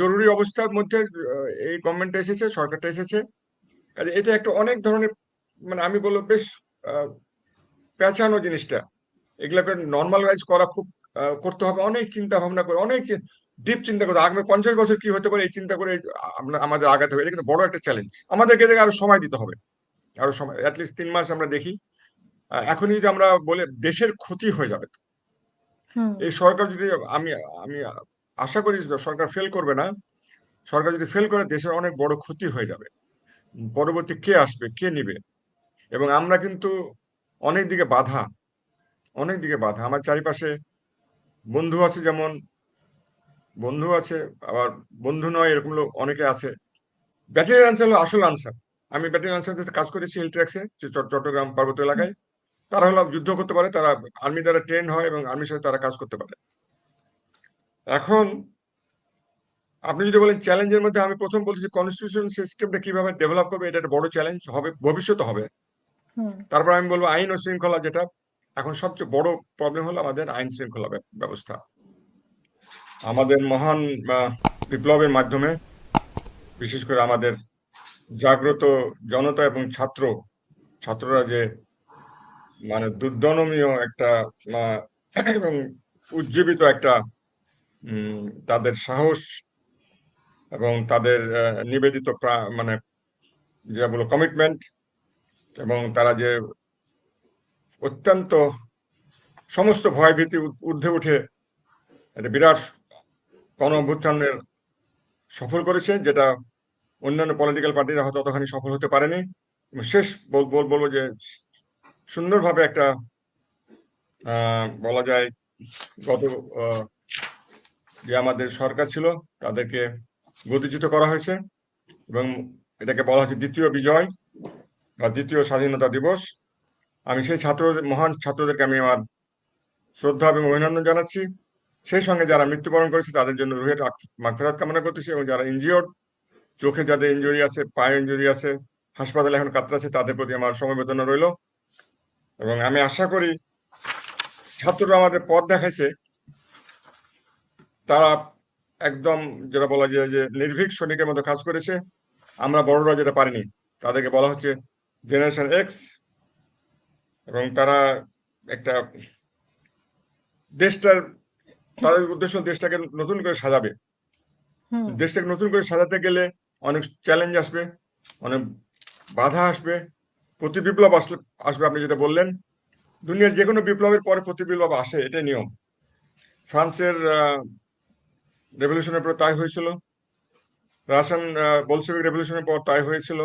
জরুরি অবস্থার মধ্যে এই গভর্নমেন্ট এসেছে সরকারটা এসেছে। এটা একটা অনেক ধরনের মানে আমি বলব বেশ পেঁচানো জিনিসটা। এগুলোকে নর্মালাইজ করা খুব করতে হবে। অনেক চিন্তা ভাবনা করে অনেক ডিপ চিন্তা করে। আগামী পঞ্চাশ বছর কি হতে পারে এই চিন্তা করে আমাদের আগাতে হবে। এটা কিন্তু বড় একটা চ্যালেঞ্জ আমাদেরকে এদিকে আরও সময় দিতে হবে। আরও সময় অ্যাটলিস্ট তিন মাস আমরা দেখি। এখনই যদি আমরা বলে দেশের ক্ষতি হয়ে যাবে এই সরকার যদি আমি আমি আশা করি সরকার ফেল করবে না। সরকার যদি ফেল করে দেশের অনেক বড় ক্ষতি হয়ে যাবে। পরবর্তী কে আসবে কে নিবে? এবং আমরা কিন্তু অনেক দিকে বাধা অনেক দিকে বাধা। আমার চারিপাশে বন্ধু আছে যেমন বন্ধু আছে আবার বন্ধু নয় এরকম লোক অনেকে আছে। ব্যাটারি আনসার হলো আসল আনসার আমি ব্যাটারি আনসার কাজ করেছি হিলট্র্যাক্সে চট্টগ্রাম পার্বত্য এলাকায়। তারা হলো যুদ্ধ করতে পারে তারা আর্মি দ্বারা ট্রেন হয় এবং আর্মির সাথে তারা কাজ করতে পারে। এখন আপনি যদি বলেন চ্যালেঞ্জের মধ্যে আমি প্রথম বলছি কনস্টিটিউশন সিস্টেমটা কীভাবে ডেভেলপ করবে এটা একটা বড় চ্যালেঞ্জ হবে ভবিষ্যতে হবে। তারপর আমি বলব আইন ও শৃঙ্খলা যেটা এখন সবচেয়ে বড় প্রবলেম হলো আমাদের আইন শৃঙ্খলা ব্যবস্থা। আমাদের মহান বিপ্লবের মাধ্যমে বিশেষ করে আমাদের জাগ্রত জনতা এবং ছাত্র ছাত্ররা যে মানে দুর্দনমীয় একটা এবং উজ্জীবিত একটা তাদের সাহস এবং তাদের নিবেদিত মানে যা বলো কমিটমেন্ট এবং তারা যে অত্যন্ত সমস্ত ভয়ভীতি ঊর্ধ্বে উঠে একটা বিরাট গণ অভ্যুত্থানের সফল করেছে, যেটা অন্যান্য পলিটিক্যাল পার্টিরা হয়তো ততখানি সফল হতে পারেনি। শেষ বল- বল- বলব যে সুন্দরভাবে একটা বলা যায় গত যে আমাদের সরকার ছিল, তাদেরকে গতিচ্যুত করা হয়েছে এবং এটাকে বলা হচ্ছে দ্বিতীয় বিজয় বা দ্বিতীয় স্বাধীনতা দিবস। আমি সেই ছাত্র, মহান ছাত্রদেরকে আমি আমার শ্রদ্ধা এবং অভিনন্দন জানাচ্ছি। সেই সঙ্গে যারা মৃত্যুবরণ করেছে, তাদের জন্য রুহের মাগফিরাত কামনা করতেছি এবং যারা ইনজিওর্ড চোখে যাদের ইঞ্জুরি আছে, পায়ে ইঞ্জুরি আছে, হাসপাতালে এখন কাতরাচ্ছে তাদের প্রতি আমার সমবেদনা রইল। এবং আমি আশা করি ছাত্ররা আমাদের পথ দেখাইছে তারা একদম যেটা বলা যায় যে নির্ভীক সৈনিকের মতো কাজ করেছে। আমরা বড়রা যেটা পারিনি তাদেরকে বলা হচ্ছে জেনারেশন এক্স এবং তারা একটা দেশটার তাদের উদ্দেশ্য দেশটাকে নতুন করে সাজাবে। দেশটাকে নতুন করে সাজাতে গেলে অনেক চ্যালেঞ্জ আসবে অনেক বাধা আসবে প্রতি বিপ্লব আসলে আসবে আপনি যেটা বললেন। দুনিয়ার যে কোনো বিপ্লবের পরে প্রতি বিপ্লব আসে এটাই নিয়ম। ফ্রান্সের রেভলিউশনের পর তাই হয়েছিল। রাশিয়ান বলসেভিক রেভলিউশনের পর তাই হয়েছিল।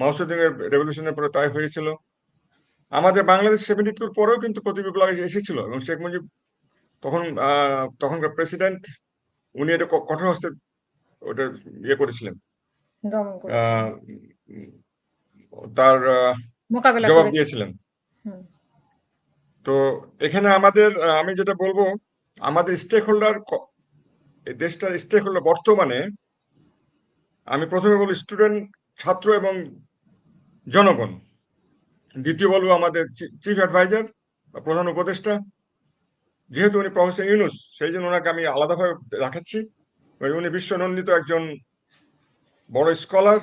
মাউসেদিং এর রেভলিউশনের পরে তাই হয়েছিল। আমাদের বাংলাদেশ সেভেন্টি টুর পরেও কিন্তু প্রতি বিপ্লব এসেছিল এবং শেখ মুজিব তখন তখনকার প্রেসিডেন্ট উনি এটা কঠোর হস্তে ওটা ইয়ে করেছিলেন। তার জবাব দিয়েছিলেন। তো এখানে আমাদের আমি যেটা বলব আমাদের স্টেক হোল্ডার এই দেশটার স্টেক হোল্ডার বর্তমানে, আমি প্রথমে বলি স্টুডেন্ট ছাত্র এবং জনগণ। দ্বিতীয় বলব আমাদের চিফ অ্যাডভাইজার বা প্রধান উপদেষ্টা। যেহেতু উনি প্রফেসর ইউনুস, সেই জন্য ওনাকে আমি আলাদাভাবে দেখাচ্ছি। উনি বিশ্বনন্দিত একজন বড় স্কলার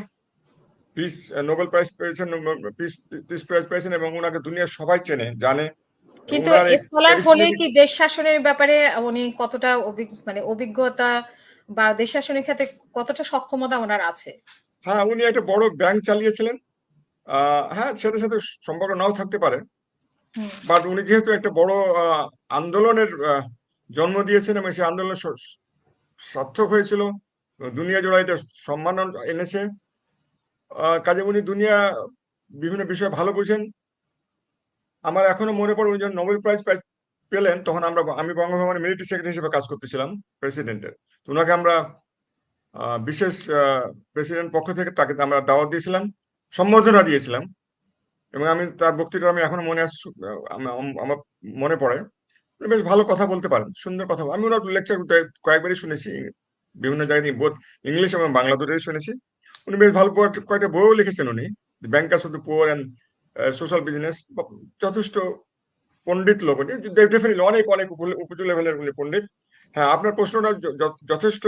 পিস নোবেল প্রাইজ পেয়েছেন পিস পিস প্রাইজ পেয়েছেন এবং ওনাকে দুনিয়ার সবাই চেনে, জানে। কিন্তু স্কলার হলে কি দেশ শাসনের ব্যাপারে উনি কতটা মানে অভিজ্ঞতা বা দেশ শাসনের ক্ষেত্রে কতটা সক্ষমতা ওনার আছে? হ্যাঁ উনি একটা বড় ব্যাংক চালিয়েছিলেন। হ্যাঁ সেটার সাথে সম্পর্ক নাও থাকতে পারে। বাট উনি যেহেতু একটা বড় আন্দোলনের জন্ম দিয়েছেন এবং সেই আন্দোলন সার্থক হয়েছিল দুনিয়া জোড়া এটা সম্মান এনেছে। কাজে উনি দুনিয়া বিভিন্ন বিষয়ে ভালো বুঝেন। আমার এখনও মনে পড়ে উনি যখন নোবেল প্রাইজ পেলেন, তখন আমরা আমি বঙ্গভবনের মিলিটারি সেক্রেটারি হিসেবে কাজ করতেছিলাম প্রেসিডেন্টের তো ওনাকে আমরা বিশেষ প্রেসিডেন্ট পক্ষ থেকে তাকে আমরা দাওয়াত দিয়েছিলাম, সম্বর্ধনা দিয়েছিলাম। এবং আমি তার বক্তৃতা আমি এখনও মনে আছে আমার মনে পড়ে। বেশ ভালো কথা বলতে পারেন, সুন্দর কথা। আমি ওনার লেকচার কয়েকবারই শুনেছি, বিভিন্ন জায়গায় বোধ ইংলিশ এবং বাংলা দুটোই শুনেছি। উনি বেশ ভালো কয়েকটা বইও লিখেছেন উনি bankers of the poor and social business যথেষ্ট পণ্ডিত লোক ডেফিনেটলি অনেক অনেক উঁচু লেভেলের উনি পণ্ডিত। হ্যাঁ আপনার প্রশ্নটা যথেষ্ট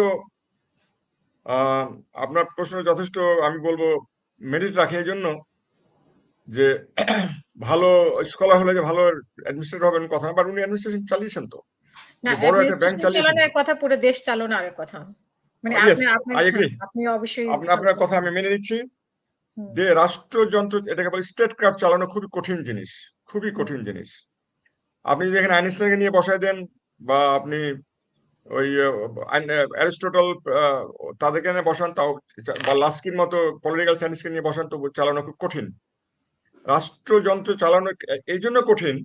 আপনার প্রশ্ন যথেষ্ট আমি বলব মেরিট রাখে এই জন্য যে ভালো স্কলার হলে যে ভালো অ্যাডমিনিস্ট্রেটর হবেন কথা বাট উনি অ্যাডমিনিস্ট্রেশন চালিয়েছেন তো। বড় একটা ব্যাংক চালিয়েছেন। কথা পুরো দেশ চালানো কথা। মানে Oh, আপনি অবশ্যই আপনার কথা আমি মেনে নিচ্ছি। যে রাষ্ট্রযন্ত্র এটাকে বলে স্টেট ক্রাফট চালানো খুবই কঠিন জিনিস খুবই কঠিন জিনিস। আপনি যদি এখানে আইনস্টাইনকে নিয়ে বসায় দেন বা আপনি ওই অ্যারিস্টোটল তাদেরকে নিয়ে বসান তাও বা লাস্কির মতো পলিটিক্যাল সায়েন্সকে নিয়ে বসান তো চালানো খুব কঠিন। রাষ্ট্রযন্ত্র চালানো এই জন্য কঠিন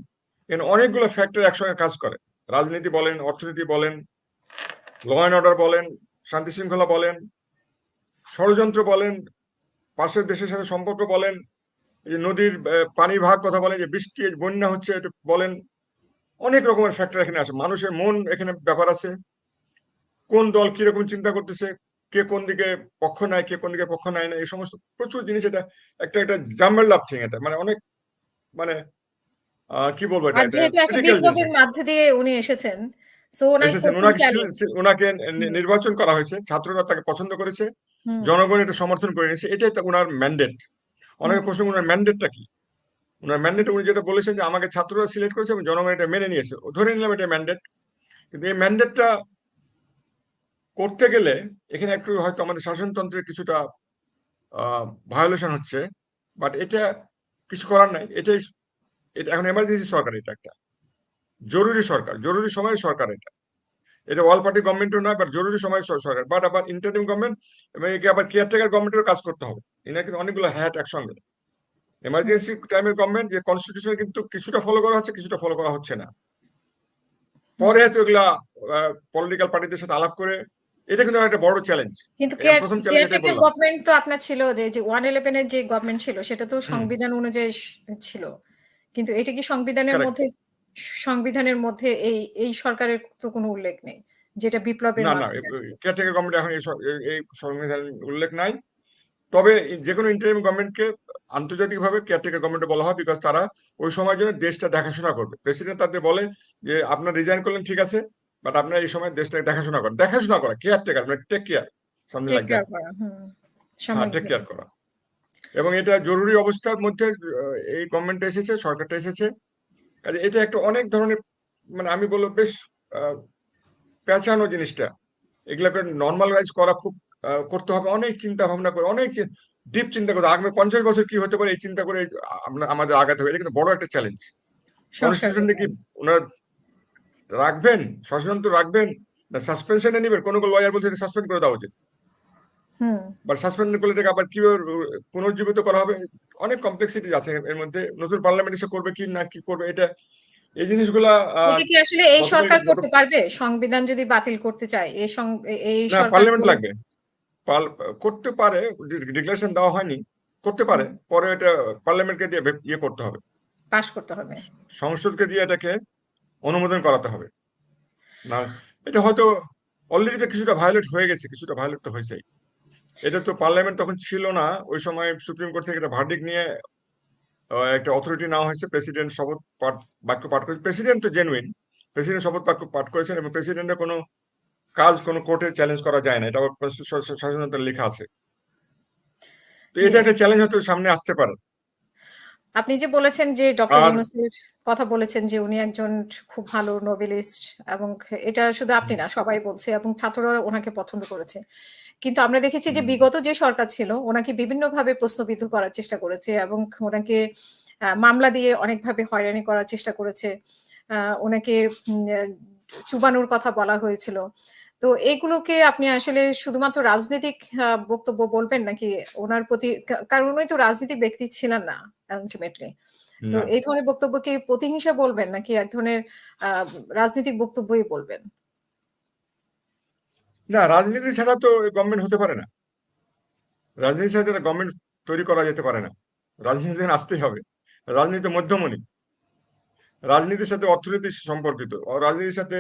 এখানে অনেকগুলো ফ্যাক্টর একসঙ্গে কাজ করে। রাজনীতি বলেন অর্থনীতি বলেন ল অ্যান্ড অর্ডার বলেন শান্তি শৃঙ্খলা বলেন ষড়যন্ত্র বলেন পাশের দেশের সাথে সম্পর্ক বলেন যে নদীর পানি ভাগ কথা বলেন যে বৃষ্টি বন্যা হচ্ছে এটা বলেন অনেক রকমের ফ্যাক্টর এখানে আছে। মানুষের মন এখানে ব্যাপার আছে। কোন দল কীরকম চিন্তা করতেছে কে কোন দিকে পক্ষ নেয় কে কোন দিকে পক্ষ নেয় না এই সমস্ত প্রচুর জিনিস এটা একটা একটা জাম্বেল লাভ থিং এটা। মানে অনেক মানে আহ, কি বলব এটা? মধ্যে দিয়ে উনি এসেছেন এসেছেন। ওনাকে। নির্বাচন করা হয়েছে। ছাত্ররা তাকে পছন্দ করেছে। জনগণ এটা সমর্থন করে নিয়েছে এটাই তো ওনার ম্যান্ডেট অনেক প্রশ্ন ওনার ম্যান্ডেটটা কি? ওনার ম্যান্ডেট উনি যেটা বলেছেন যে আমাকে ছাত্ররা সিলেক্ট করেছে এবং জনগণ এটা মেনে নিয়েছে। ধরে নিলাম এটা ম্যান্ডেট কিন্তু এই ম্যান্ডেটটা করতে গেলে এখানে একটু হয়তো আমাদের শাসনতন্ত্রের কিছুটা ভায়োলেশন হচ্ছে বাট এটা কিছু করার নাই। এটাই এটা এখন এমার্জেন্সি সরকার এটা একটা। জরুরি সরকার জরুরি সময়ের সরকার এটা। এটা অল পার্টি গভর্নমেন্টও নয় বাট জরুরি সময় সরকার। বাট আবার ইন্টারিম গভর্নমেন্ট এবং একে আবার কেয়ারটেকার গভর্নমেন্টেরও কাজ করতে হবে। এনার কিন্তু অনেকগুলো হ্যাট একসঙ্গে। এমার্জেন্সি টাইমের গভর্নমেন্ট যে কনস্টিটিউশন কিন্তু কিছুটা ফলো করা হচ্ছে কিছুটা ফলো করা হচ্ছে না। পরে হয়তো এগুলা পলিটিক্যাল পার্টিদের সাথে আলাপ করে এটা কিন্তু একটা বড় চ্যালেঞ্জ কিন্তু কেয়ারটেকার গভর্নমেন্ট তো আপনার ছিল যে যে ওয়ান ইলেভেন এর যে গভর্নমেন্ট ছিল সেটা তো সংবিধান অনুযায়ী ছিল। কিন্তু এটা কি সংবিধানের মধ্যে সংবিধানের মধ্যে এই এই সরকারের তো কোনো উল্লেখ নেই যেটা বিপ্লবের না না কেয়ারটেকার গভর্নমেন্ট এখন এই সংবিধান উল্লেখ নাই। তবে যে কোনো ইন্টারিম গভর্নমেন্টকে আন্তর্জাতিকভাবে কেয়ারটেকার গভর্নমেন্ট বলা হয় বিকজ তারা ওই সময়ের জন্য দেশটা দেখাশোনা করবে। প্রেসিডেন্ট তাদের বলে যে আপনার রিজাইন করলেন ঠিক আছে বাট আপনার এই সময় দেশটাকে দেখাশোনা করেন। দেখাশোনা করা কেয়ারটেকার মানে টেক কেয়ার টেক কেয়ার করা হুম টেক কেয়ার করা। এবং এটা জরুরি অবস্থার মধ্যে এই গভর্নমেন্ট এসেছে সরকারটা এসেছে। এটা একটা অনেক ধরনের মানে আমি বলব বেশ পেঁচানো জিনিসটা। এগুলোকে নর্মালাইজ করা খুব করতে হবে। অনেক চিন্তা ভাবনা করে অনেক ডিপ চিন্তা করতে আগামী পঞ্চাশ বছর কি হতে পারে এই চিন্তা করে আমাদের আগাতে হবে। এটা কিন্তু বড় একটা চ্যালেঞ্জ সংস্কার কি ওনার রাখবেন? শাসন তো রাখবেন? না সাসপেনশনে নেবেন? কোনো লয়ার বলছে সাসপেন্ড করে দেওয়া উচিত। বা সাসপেন্ড করলে এটাকে আবার কীভাবে পুনর্জীবিত করা হবে? অনেক কমপ্লেক্সিটি আছে এর মধ্যে। নতুন পার্লামেন্ট এসে করবে কি না কি করবে এটা এই জিনিসগুলা কি আসলে এই সরকার করতে পারবে? সংবিধান যদি বাতিল করতে চায় এই এই সরকার পার্লামেন্ট লাগবে। করতে পারে ডিক্লারেশন দেওয়া হয়নি করতে পারে। পরে এটা পার্লামেন্টকে দিয়ে ইয়ে করতে হবে। পাশ করতে হবে। সংসদকে দিয়ে এটাকে অনুমোদন করাতে হবে। না এটা হয়তো অলরেডি তো কিছুটা ভায়োলেট হয়ে গেছে কিছুটা ভায়োলেট তো হয়েছেই। এটা তো পার্লামেন্ট তখন ছিল না। ওই সময় সুপ্রিম কোর্ট থেকে একটা ভার্ডিক নিয়ে একটা অথরিটি নেওয়া হয়েছে প্রেসিডেন্ট শপথ পাঠ বাক্য পাঠ করেছে। প্রেসিডেন্ট তো জেনুইন প্রেসিডেন্ট শপথ বাক্য পাঠ করেছেন এবং প্রেসিডেন্টের কোনো কাজ কোনো কোর্টে চ্যালেঞ্জ করা যায় না। এটা শাসনতন্ত্রে লেখা আছে। তো এটা একটা চ্যালেঞ্জ হয়তো সামনে আসতে পারে। আপনি যে বলেছেন যে ডক্টর ইউনুসের কথা বলেছেন যে উনি একজন খুব ভালো নোবেলিস্ট এবং এটা শুধু আপনি না সবাই বলছে এবং ছাত্ররা ওনাকে পছন্দ করেছে। কিন্তু আমরা দেখেছি যে বিগত যে সরকার ছিল ওনাকে বিভিন্নভাবে প্রশ্নবিদ্ধ করার চেষ্টা করেছে এবং ওনাকে মামলা দিয়ে অনেকভাবে হয়রানি করার চেষ্টা করেছে। আহ, ওনাকে চুবানোর কথা বলা হয়েছিল। তো এইগুলোকে আপনি আসলে শুধুমাত্র রাজনৈতিক আহ, বক্তব্য বলবেন নাকি ওনার প্রতি কারণ উনি তো রাজনীতিক ব্যক্তি ছিলেন না আলটিমেটলি তো এই ধরনের বক্তব্যকে প্রতিহিংসা বলবেন নাকি এক ধরনের আহ, রাজনৈতিক বক্তব্যই বলবেন? না, রাজনীতি ছাড়া তো গভর্নমেন্ট হতে পারে না। রাজনীতি ছাড়া গভর্নমেন্ট তৈরি করা যেতে পারে না। রাজনীতি আসতেই হবে। রাজনীতি মধ্যমণি। রাজনীতির সাথে অর্থনীতি সম্পর্কিত। রাজনীতির সাথে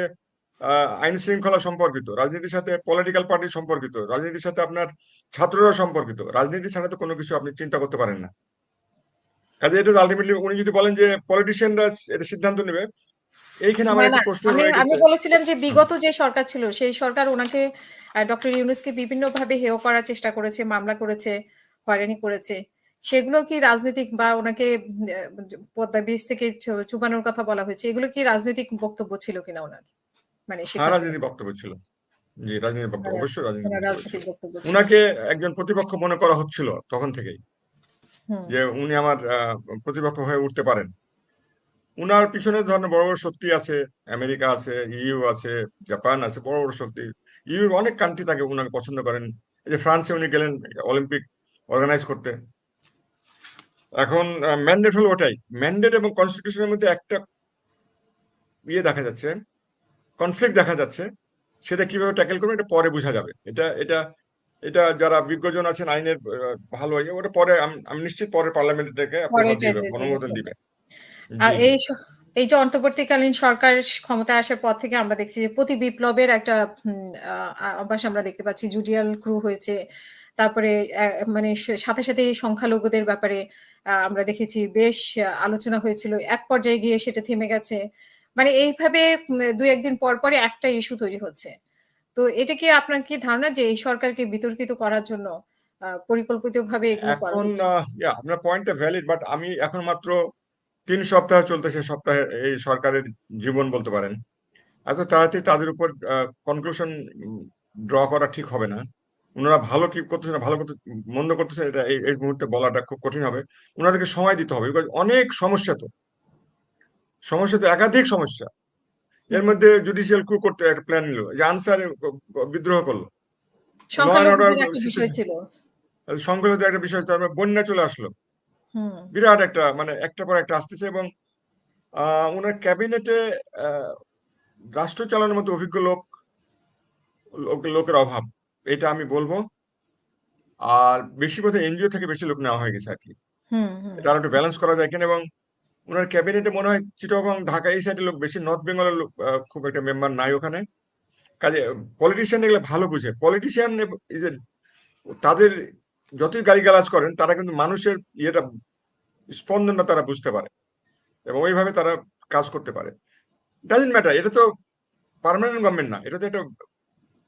আইন শৃঙ্খলা সম্পর্কিত। রাজনীতির সাথে পলিটিক্যাল পার্টি সম্পর্কিত। রাজনীতির সাথে আপনার ছাত্ররা সম্পর্কিত। রাজনীতি ছাড়া তো কোনো কিছু আপনি চিন্তা করতে পারেন না। কাজে এটা আলটিমেটলি উনি যদি বলেন যে পলিটিশিয়ানরা এটা সিদ্ধান্ত নেবে এইখানে আমার একটা প্রশ্ন আমি আমি বলেছিলাম যে বিগত যে সরকার ছিল সেই সরকার ওনাকে ডক্টর ইউনুসকে বিভিন্নভাবে হেয় করার চেষ্টা করেছে, মামলা করেছে, হয়রানি করেছে। সেগুলো কি রাজনৈতিক বা ওনাকে পদ্মা ব্রিজ থেকে চুবানোর কথা বলা হয়েছে। এগুলো কি রাজনৈতিক বক্তব্য ছিল কিনা ওনার মানে হ্যাঁ, হাসিনা রাজনীতি বক্তব্য ছিল। জি, রাজনীতি বক্তব্য অবশ্যই বক্তব্য ছিল। রাজনৈতিক ছিল। একজন প্রতিপক্ষ মনে করা হচ্ছিল তখন থেকেই। যে উনি আমার প্রতিপক্ষ হয়ে উঠতে পারেন। উনার পিছনে ধরেন বড়, বড় শক্তি আছে। আমেরিকা আছে, ইউ আছে, জাপান আছে, বড়, বড় শক্তি। ইইউর অনেক কান্ট্রি তাকে উনাকে পছন্দ করেন। এই যে ফ্রান্সে উনি গেলেন অলিম্পিক অর্গানাইজ করতে। এখন ম্যান্ডেট হলো ওটাই। ম্যান্ডেট এবং কনস্টিটিউশন এর মধ্যে একটা ইয়ে দেখা যাচ্ছে, কনফ্লিক্ট দেখা যাচ্ছে। সেটা কীভাবে ট্যাকেল করবে এটা পরে বোঝা যাবে। এটা এটা এটা যারা বিজ্ঞজন আছেন আইনের ভালো ইয়ে ওটা পরে আমি নিশ্চিত পরে পার্লামেন্ট থেকে অনুমোদন দিবে। আর এই এই যে অন্তর্বর্তীকালীন সরকার ক্ষমতায় আসার পর থেকে আমরা দেখছি যে প্রতি বিপ্লবের একটা আ আমরা দেখতে পাচ্ছি। জুডিয়াল ক্রু হয়েছে। তারপরে মানে সাথে, সাথে সংখ্যালঘুদের ব্যাপারে আমরা দেখেছি বেশ আলোচনা হয়েছিল। এক পর্যায়ে গিয়ে সেটা থেমে গেছে। মানে এইভাবে উম ২-১ পর, পরে একটা ইস্যু তৈরি হচ্ছে। তো এটা কি আপনার কি ধারণা যে এই সরকারকে বিতর্কিত করার জন্য পরিকল্পিতভাবে এগুলো করা এখন হচ্ছে? আপনার পয়েন্টটা ভ্যালিড বাট আমি এখন মাত্র ৩ সপ্তাহ চলতেছে সপ্তাহে এই সরকারের জীবন বলতে পারেন। এত তাড়াতাড়ি তাদের উপর কনক্লুশন ড্র করা ঠিক হবে না। ওনারা ভালো কি করতেছেন, ভালো করতে মন্দ করতেছেন এটা এই, মুহূর্তে বলাটা খুব কঠিন হবে। ওনাদেরকে সময় দিতে হবে। বিকজ অনেক সমস্যা তো। সমস্যা তো একাধিক সমস্যা। এর মধ্যে জুডিশিয়াল ক্যু করতে একটা প্ল্যান নিল। যে আনসারে ক ক বিদ্রোহ করল সংখ্যালঘুদের একটা বিষয় ছিল। সংখ্যালঘুদের একটা বিষয় তারপরে বন্যা চলে আসলো। বিরাট একটা মানে একটা পর একটা আসতেছে এবং আ উনার ক্যাবিনেটে রাষ্ট্র চালানোর মতো অভিজ্ঞ লোক লোক লোকের অভাব। এটা আমি বলব আর বেশি বোধহয় এনজিও থেকে বেশি লোক নেওয়া হয়ে গেছে আর কি। এটা আরেকটু ব্যালেন্স করা যায় কিনা এবং ওনার ক্যাবিনেটে মনে হয় চিটাগং, ঢাকা এই সাইডের লোক বেশি। নর্থ বেঙ্গলের লোক খুব একটা মেম্বার নাই ওখানে। কাজে পলিটিশিয়ান এগুলো ভালো বুঝে। পলিটিশিয়ান তাদের যতই গালিগালাজ করেন তারা কিন্তু মানুষের ইয়েটা স্পন্দনটা তারা বুঝতে পারে। এবং ওইভাবে তারা কাজ করতে পারে। ডাজন্ট ম্যাটার এটা তো পার্মানেন্ট গভর্নমেন্ট না। এটা তো একটা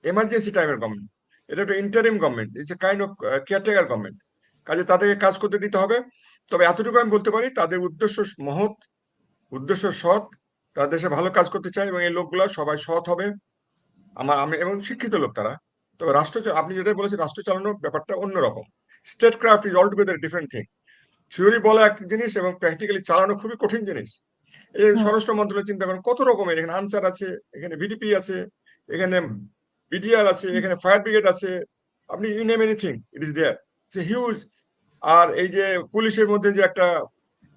এমার্জেন্সি টাইমের গভর্নমেন্ট। এটা একটা interim government. It's a kind of caretaker government. কাজে তাদেরকে কাজ করতে দিতে হবে। তবে এতটুকু আমি বলতে পারি তাদের উদ্দেশ্য মহৎ, উদ্দেশ্য সৎ। তারা দেশে ভালো কাজ করতে চায় এবং এই লোকগুলো সবাই সৎ হবে। আমার আমি এবং শিক্ষিত লোক তারা। তবে রাষ্ট্র আপনি যেটাই বলেছেন রাষ্ট্র চালানোর ব্যাপারটা অন্যরকম। Statecraft is altogether different thing. Theory বলা একটা জিনিস এবং প্র্যাকটিক্যালি চালানো খুবই কঠিন জিনিস। এই স্বরাষ্ট্র মন্ত্রণালয় চিন্তা করেন কত রকমের এখানে আনসার আছে, এখানে ভিডিপি আছে, এখানে বিডিআর আছে, এখানে ফায়ার ব্রিগেড আছে। আপনি you name anything it is there. Say huge আর এই যে পুলিশের মধ্যে যে একটা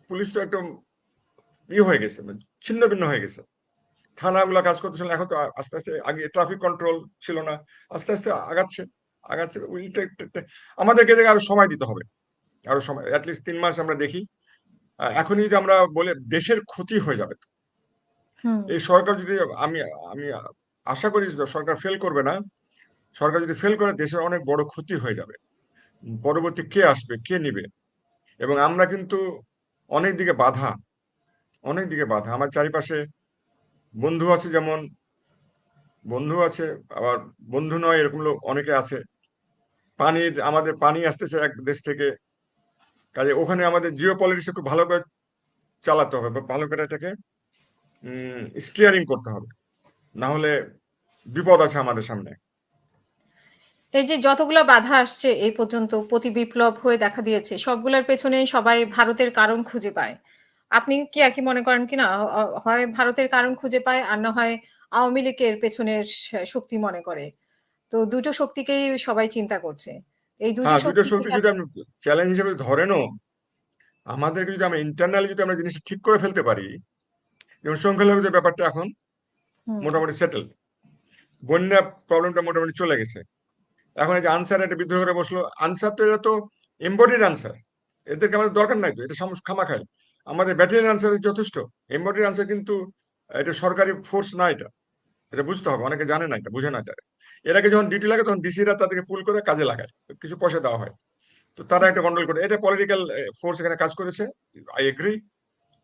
পুলিশ তো একদম ইয়ে হয়ে গেছে মানে ছিন্ন-ভিন্ন হয়ে গেছে। থানাগুলা কাজ করতেছিল এখন তো আস্তে, আস্তে আগে ট্রাফিক কন্ট্রোল ছিল না। আস্তে, আস্তে আগাচ্ছে, আগাচ্ছে। আমাদেরকে দেখে আরও সময় দিতে হবে। আরও সময় এট লিস্ট ৩ মাস আমরা দেখি। এখনই যদি আমরা বলে দেশের ক্ষতি হয়ে যাবে। এই সরকার যদি আমি আমি আশা করি সরকার ফেল করবে না। সরকার যদি ফেল করে দেশের অনেক বড় ক্ষতি হয়ে যাবে। পরবর্তী কে আসবে, কে নিবে? এবং আমরা কিন্তু অনেক দিকে বাধা। অনেক দিকে বাধা। আমার চারিপাশে বন্ধু আছে যেমন বন্ধু আছে, আবার বন্ধু নয় এরকম লোক অনেকে আছে। পানির আমাদের পানি আসতেছে এক দেশ থেকে। কাজে ওখানে আমাদের জিও পলিটিক্স একটু ভালো করে চালাতে হবে বা ভালো করে এটাকে স্টিয়ারিং করতে হবে। না হলে বিপদ আছে আমাদের সামনে। এই যে যতগুলা বাধা আসছে এই পর্যন্ত প্রতি বিপ্লব হয়ে দেখা দিয়েছে, সবগুলার পেছনে সবাই ভারতের কারণ খুঁজে পায়। আপনি কি একই মনে করেন কিনা? হয় ভারতের কারণ খুঁজে পায় আর না হয় আওয়ামী লীগের পেছনের শক্তি মনে করে। তো দুটো শক্তিকেই সবাই চিন্তা করছে। এই দুটো হ্যাঁ, ২ টা শক্তি যদি আপনি চ্যালেঞ্জ হিসেবে ধরেনও, আমাদেরকে যদি আমরা ইন্টারনালি যদি আমরা জিনিসটা ঠিক করে ফেলতে পারি, যেমন সংখ্যালঘুদের ব্যাপারটা এখন মোটামুটি সেটেল। বন্যা প্রবলেমটা মোটামুটি চলে গেছে। এখন এই যে আনসার একটা বিদ্রোহ করে বসল। আনসার তো এরা তো এমবডিড আনসার। এদেরকে আমাদের দরকার নাই তো। এটা খামাখাই। আমাদের ব্যাটালিয়ন আনসার যথেষ্ট। এমবডিড আনসার কিন্তু এটা সরকারি ফোর্স না এটা। এটা বুঝতে হবে। অনেকে জানে না এটা, বুঝে না এটা। এর আগে যখন ডিউটি লাগে তখন ডিসিরা তাদেরকে পুল করে কাজে লাগায়। কিছু পয়সা দেওয়া হয়। তো তারা একটা কন্ট্রোল করে। এটা পলিটিক্যাল ফোর্স এখানে কাজ করেছে। I agree.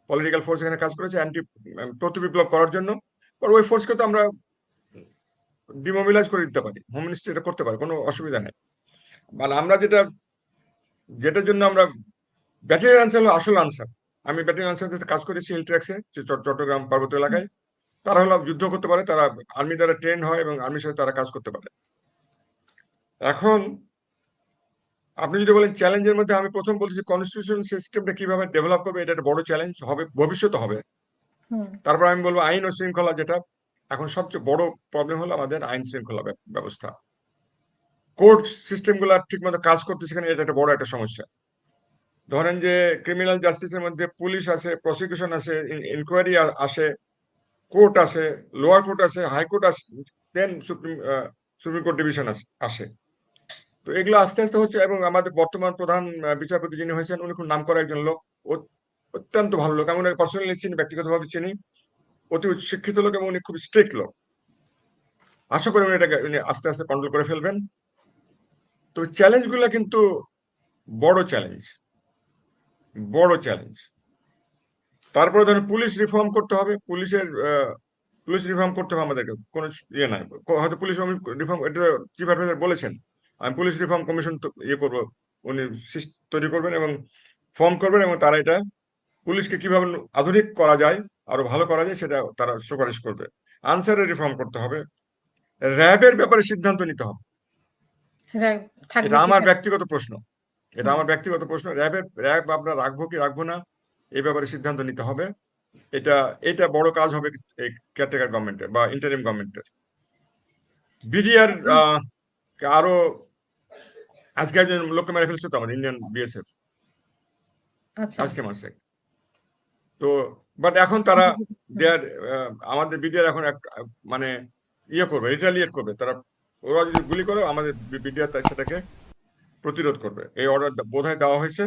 পলিটিক্যাল ফোর্স এখানে কাজ করেছে অ্যান্টি প্রতি বিপ্লব করার জন্য। পর ওই ফোর্সকে তো আমরা ডিমোবিলাইজ করে দিতে পারি হোম মিনিস্ট্রি এটা করতে পারে কোনো অসুবিধা নেই মানে আমরা যেটা যেটার জন্য আমরা ব্যাটারিয়াল আনসার হলো আসল আনসার আমি ব্যাটারিয়াল আনসার কাজ করেছি ইন্টারাক্সে চট্টগ্রাম পার্বত্য এলাকায়। তারা হলো যুদ্ধ করতে পারে তারা আর্মি দ্বারা ট্রেন হয় এবং আর্মির সাথে তারা কাজ করতে পারে। এখন আপনি যদি বলেন চ্যালেঞ্জের মধ্যে আমি প্রথম বলছি কনস্টিটিউশন সিস্টেমটা কীভাবে ডেভেলপ করবে এটা একটা বড় চ্যালেঞ্জ হবে ভবিষ্যতে হবে। তারপর আমি বলব আইন ও শৃঙ্খলা যেটা এখন সবচেয়ে বড় প্রবলেম হলো আমাদের আইন শৃঙ্খলা ব্যবস্থা। কোর্ট সিস্টেমগুলা ঠিক মতো কাজ করতে সেখানে এটা একটা বড় একটা সমস্যা। ধরেন যে ক্রিমিনাল জাস্টিসের মধ্যে পুলিশ আছে প্রসিকিউশন আছে ইনকোয়ারি আসে কোর্ট আছে লোয়ার কোর্ট আছে হাইকোর্ট আছে then supreme supreme court division আসে তো এগুলো আস্তে আস্তে হচ্ছে এবং আমাদের বর্তমান প্রধান বিচারপতি যিনি হয়েছেন, উনি খুব নাম করা একজন লোক অত্যন্ত ভালো লোক। আমি ওনাকে পার্সোনালি চিনি, ব্যক্তিগতভাবে চিনি, অতি শিক্ষিত লোক এবং উনি খুব স্ট্রিক্ট লোক। আশা করি উনি এটাকে, উনি আস্তে আস্তে কন্ট্রোল করে ফেলবেন। তো চ্যালেঞ্জগুলো কিন্তু বড় চ্যালেঞ্জ বড় চ্যালেঞ্জ তারপরে ধরেন পুলিশ রিফর্ম করতে হবে পুলিশের পুলিশ রিফর্ম করতে হবে আমাদেরকে কোনো ইয়ে নাই। হয়তো পুলিশ রিফর্ম এটা চিফ অ্যাডভাইজার বলেছেন আমি পুলিশ রিফর্ম কমিশন ইয়ে করব উনি তৈরি করবেন এবং ফর্ম করবেন এবং তারা এটা পুলিশকে কীভাবে আধুনিক করা যায় আরও ভালো করা যায় সেটা তারা সুপারিশ করবে। আনসারের রিফর্ম করতে হবে। র্যাবের ব্যাপারে সিদ্ধান্ত নিতে হবে। এটা আমার ব্যক্তিগত প্রশ্ন। এটা আমার ব্যক্তিগত প্রশ্ন। র্যাবের র্যাব আমরা রাখব কি রাখব না এই ব্যাপারে সিদ্ধান্ত নিতে হবে। এটা এটা বড় কাজ হবে কেয়ারটেকার গভর্নমেন্টের বা ইন্টারিম গভর্নমেন্টের। বিডিআর আরও আজকে একজন লোককে মেরে ফেলছে তো আমাদের ইন্ডিয়ান বিএসএফ। আচ্ছা। আজকে মাসে। তো বাট এখন তারা দেয়ার আমাদের বিডিআর এখন এক মানে ইয়ে করবে রিটালিয়েট করবে। তারা ওরা যদি গুলি করে আমাদের বিডিআর সেটাকে প্রতিরোধ করবে। এই অর্ডার বোধহয় দেওয়া হয়েছে।